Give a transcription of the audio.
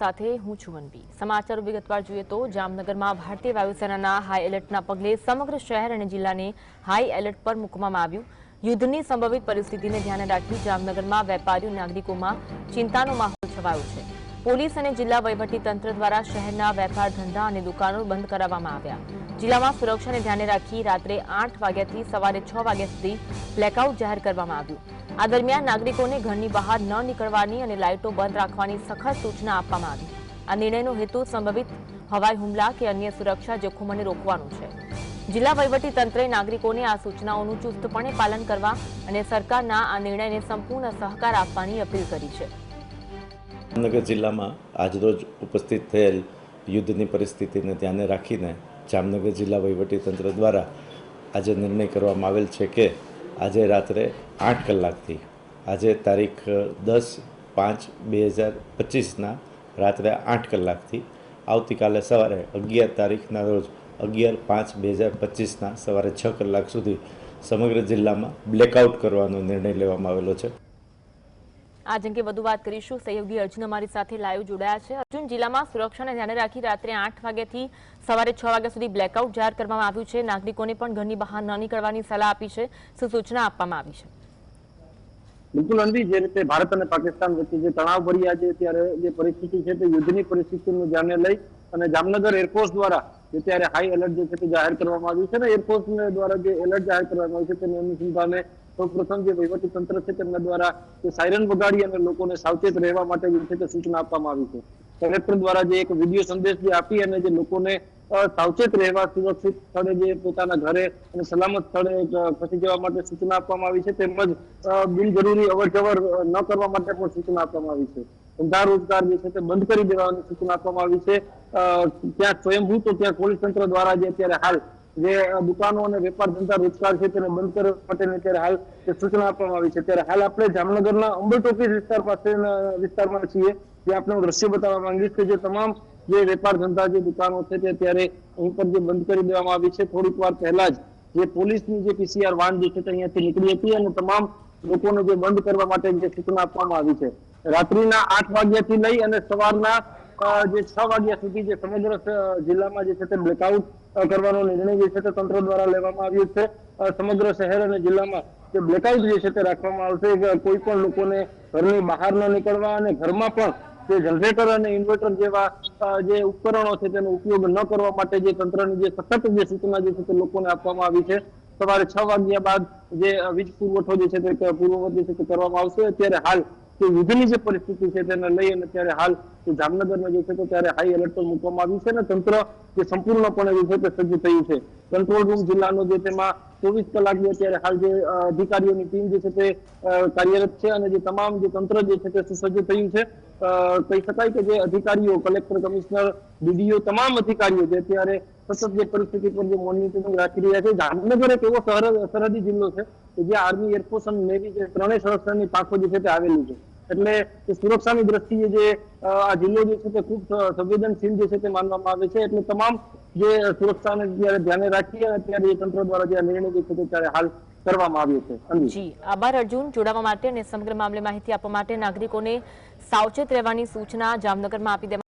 સાથે હું છુવનબી સમાચારો વિગતવાર જોઈએ તો જામનગરમાં ભારતીય વાયુસેનાના હાઈ એલર્ટના પગલે સમગ્ર શહેર અને જિલ્લાને હાઈ એલર્ટ પર મૂકવામાં આવ્યું. યુદ્ધની સંભવિત પરિસ્થિતિને ધ્યાને રાખી જામનગરમાં વેપારીઓ, નાગરિકોમાં ચિંતાનો માહોલ છવાયો છે. પોલીસ અને જિલ્લા તંત્ર દ્વારા શહેરના વેપાર ધંધા અને દુકાનો બંધ કરાવવામાં આવ્યા. જિલ્લામાં સુરક્ષાને ધ્યાને રાખી રાત્રે આઠ વાગ્યાથી સવારે છ વાગ્યા સુધી બ્લેકઆઉટ જાહેર કરવામાં આવ્યું. આ દરમિયાન નાગરિકોને ઘરની બહાર ન નીકળવાની અને લાઇટો બંધ રાખવાની સખત સૂચના આપવામાં આવી. આ નિર્ણયનો હેતુ સંભવિત હવાઈ હુમલા કે અન્ય સુરક્ષા જોખમોને રોકવાનો છે. જિલ્લા તંત્રે નાગરિકોને આ સૂચનાઓનું ચુસ્તપણે પાલન કરવા અને સરકારના આ નિર્ણયને સંપૂર્ણ સહકાર આપવાની અપીલ કરી છે. જામનગર જિલ્લામાં આજરોજ ઉપસ્થિત થયેલ યુદ્ધની પરિસ્થિતિને ધ્યાને રાખીને જામનગર જિલ્લા વહીવટીતંત્ર દ્વારા આજે નિર્ણય કરવામાં આવેલ છે કે આજે રાત્રે આઠ કલાકથી આજે તારીખ દસ પાંચ બે હજાર પચીસના રાત્રે આઠ કલાકથી આવતીકાલે સવારે અગિયાર તારીખના રોજ અગિયાર પાંચ બે હજાર પચીસના સવારે છ કલાક સુધી સમગ્ર જિલ્લામાં બ્લેકઆઉટ કરવાનો નિર્ણય લેવામાં આવેલો છે. આજ અંગે વધુ વાત કરીશું. સહયોગી અર્જુન અમારી સાથે લાઈવ જોડાયા છે. અર્જુન, જિલ્લામાં સુરક્ષાને ધ્યાને રાખી રાત્રે આઠ વાગ્યાથી સવારે છ વાગ્યા સુધી બ્લેકઆઉટ જાહેર કરવામાં આવ્યું છે. નાગરિકોને પણ ઘરની બહાર ન નીકળવાની સલાહ આપી છે. શું આપવામાં આવી છે. બિલકુલ અંધી જે રીતે ભારત અને પાકિસ્તાન વચ્ચે જે તણાવ ભરી આજે ત્યારે જે પરિસ્થિતિ છે તે યુદ્ધની પરિસ્થિતિનું ધ્યાને લઈ અને જામનગર એરફોર્સ દ્વારા જે હાઈ એલર્ટ જે છે તે જાહેર કરવામાં આવ્યું છે ને એરફોર્સ દ્વારા જે એલર્ટ જાહેર કરવામાં આવ્યું છે તેની અનુસંધાને સૌપ્રથમ જે વહીવટી તંત્ર છે તેમના દ્વારા સાયરન વગાડી અને લોકોને સાવચેત રહેવા માટે સૂચના આપવામાં આવી છે. કલેક્ટર દ્વારા જે એક વીડિયો સંદેશ જે આપી અને જે લોકોને સાવચેત રહેવા, સુરક્ષિત સ્થળે જે પોતાના ઘરે અને સલામત સ્થળે ખસી જવા માટે સૂચના આપવામાં આવી છે, તેમજ બિનજરૂરી અવરજવર ન કરવા માટે પણ સૂચના આપવામાં આવી છે. ધંધા રોજગાર જે છે તે બંધ કરી દેવાની સૂચના આપવામાં આવી છે. ત્યાં સ્વયંભૂ તો ત્યાં પોલીસ તંત્ર દ્વારા જે અત્યારે હાલ જે દુકાનો અને વેપાર ધંધા રોજગાર છે તેને બંધ કરવા માટેની અત્યારે હાલ સૂચના આપવામાં આવી છે. ત્યારે હાલ આપણે જામનગરના અંબલ ટોકી વિસ્તાર પાસેના વિસ્તારમાં છીએ, જે આપણે દ્રશ્ય બતાવવા માંગીશ કે જે તમામ જે વેપાર ધંધા જે દુકાનો છે તે અત્યારે અહીં પર જે બંધ કરી દેવામાં આવી છે. થોડીક વાર પહેલા જ જે પોલીસની જે પીસીઆર વાન જે છે તે અહીંયાથી નીકળી હતી અને તમામ લોકોને જે બંધ કરવા માટે જે સૂચના આપવામાં આવી છે. રાત્રિના આઠ વાગ્યાથી લઈ અને સવારના જે છ વાગ્યા સુધી જે સમગ્ર જિલ્લામાં જે છે તે બ્લેકઆઉટ કરવાનો નિર્ણય જે છે તે તંત્ર દ્વારા લેવામાં આવ્યો છે. સમગ્ર શહેર અને જિલ્લામાં જે બ્લેકઆઉટ જે છે તે રાખવામાં આવશે. કોઈ પણ લોકોને ઘરની બહાર ન નીકળવા અને ઘરમાં પણ જે જનરેટર અને ઇન્વર્ટર જેવા જે ઉપકરણો છે તેનો ઉપયોગ ન કરવા માટે જે તંત્રની જે સખત જે સૂચના જે છે તે લોકોને આપવામાં આવી છે. સવારે છ વાગ્યા બાદ જે વીજ પુરવઠો જે છે તે પૂર્વવત જે છે તે કરવામાં આવશે. અત્યારે હાલ જે યુદ્ધની જે પરિસ્થિતિ છે તેને લઈ અને ત્યારે હાલ જામનગરમાં જે છે તો ત્યારે હાઈ એલર્ટ પર મૂકવામાં આવ્યું છે અને તંત્ર જે સંપૂર્ણપણે જે છે તે સજ્જ થયું છે. કંટ્રોલ રૂમ જિલ્લાનો જે તેમાં ચોવીસ કલાક જે અત્યારે હાલ જે અધિકારીઓની ટીમ જે છે તે કાર્યરત છે અને જે તમામ જે તંત્ર જે છે તે સુસજ્જ થયું છે. કહી શકાય કે જે અધિકારીઓ કલેક્ટર કમિશનર ડીડીઓ તમામ અધિકારીઓ જે અત્યારે સતત જે પરિસ્થિતિ પર જે મોનિટરિંગ રાખી રહ્યા છે. જામનગર એક એવો સરહદી જિલ્લો છે કે જે આર્મી એરફોર્સ અને નેવી જે ત્રણેય સંસ્થાની પાંખો જે છે તે આવેલી છે. એટલે સુરક્ષાની દ્રષ્ટિએ જે આ જિલ્લો જે છે તે ખૂબ સંવેદનશીલ જે છે તે માનવામાં આવે છે. એટલે તમામ જે સુરક્ષાને જયારે ધ્યાને રાખી અને અત્યારે એ તંત્ર દ્વારા જે નિર્ણય જે છે ત્યારે હાલ કરવામાં આવ્યો છે. જી અર્જુન. જોડાવા માટે અને સમગ્ર મામલે માહિતી આપવા માટે નાગરિકોને સાવચેત રહેવાની સૂચના જામનગરમાં આપી દેવામાં